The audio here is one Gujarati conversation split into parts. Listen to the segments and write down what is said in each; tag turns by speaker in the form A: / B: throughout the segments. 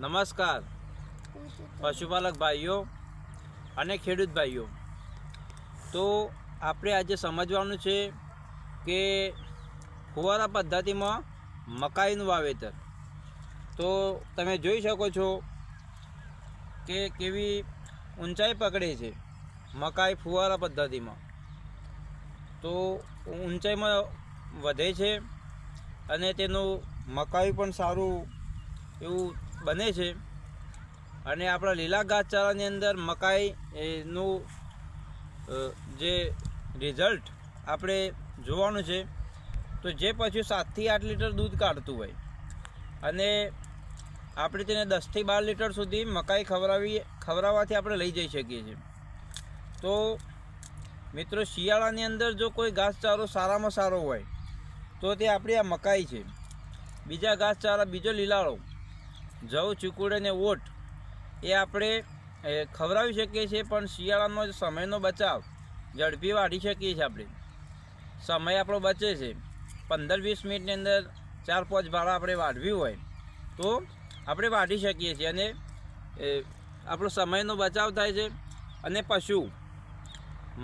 A: નમસ્કાર. પશુપાલક ભાઈઓ અને ખેડૂત ભાઈઓ. તો આપણે આજે સમજવાનું છે કે ફુવારા પદ્ધતિમાં મકાઈનું વાવેતર. તો તમે જોઈ શકો છો કે કેવી ઊંચાઈ પકડે છે મકાઈ ફુવારા પદ્ધતિમાં. તો ઊંચાઈમાં વધે છે અને તેનું મકાઈ પણ સારું એવું બને છે. અને આપણા લીલા ઘાસચારાની અંદર મકાઈ એનું જે રિઝલ્ટ આપણે જોવાનું છે, તો જે પછી સાતથી આઠ લીટર દૂધ કાઢતું હોય. અને આપણે તેને દસથી બાર લીટર સુધી મકાઈ ખવડાવી, ખવડાવવાથી આપણે લઈ જઈ શકીએ છીએ. તો મિત્રો, શિયાળાની અંદર જો કોઈ ઘાસચારો સારામાં સારો હોય, તો તે આપણી આ મકાઈ છે. બીજા ઘાસચારા, બીજો લીલાળો. જવ ચીકુડ અને ઓટ, એ આપણે ખવડાવી શકીએ છીએ, પણ શિયાળાનો સમયનો બચાવ. ઝડપી વાઢી શકીએ છીએ આપણે. સમય આપણો બચે છે. પંદર વીસ મિનિટની અંદર ચાર પાંચ ભાડા આપણે વાઢવી હોય, તો આપણે વાઢી શકીએ છીએ અને આપણો સમયનો બચાવ થાય છે. અને પશુ,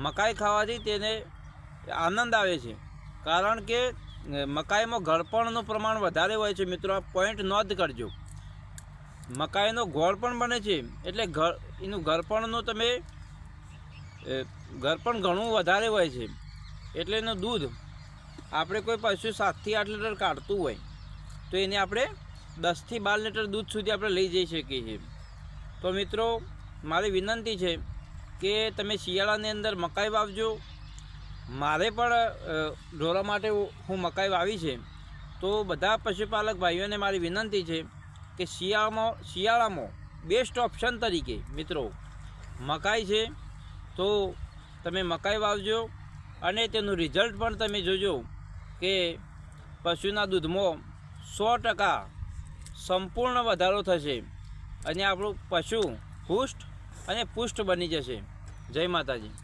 A: મકાઈ ખાવાથી તેને આનંદ આવે છે. કારણ કે મકાઈમાં ઘડપણનું પ્રમાણ વધારે હોય છે. મિત્રો, આ પોઈન્ટ નોંધ કરજો. મકાઈનો ગોળ પણ બને છે. એટલે ઘર, એનું ઘરપણનું તમે ઘરપણ ઘણું વધારે હોય છે. એટલે એનું દૂધ આપણે કોઈ પશુ સાતથી આઠ લીટર કાઢતું હોય, તો એને આપણે દસથી બાર લીટર દૂધ સુધી આપણે લઈ જઈ શકીએ છીએ. તો મિત્રો, મારી વિનંતી છે કે તમે શિયાળાની અંદર મકાઈ વાવજો. મારે પણ ઢોરા માટે હું મકાઈ વાવી છે. તો બધા પશુપાલક ભાઈઓને મારી વિનંતી છે કે શિયાળામાં શિયાળામાં બેસ્ટ ઓપ્શન તરીકે મિત્રો, મકાઈ છે તો તમે મકાઈ વાવજો અને તેનું રિઝલ્ટ પણ તમે જોજો કે પશુના દૂધમાં સો ટકા સંપૂર્ણ વધારો થશે અને આપણું પશુ પુષ્ટ અને પુષ્ટ બની જશે. જય માતાજી.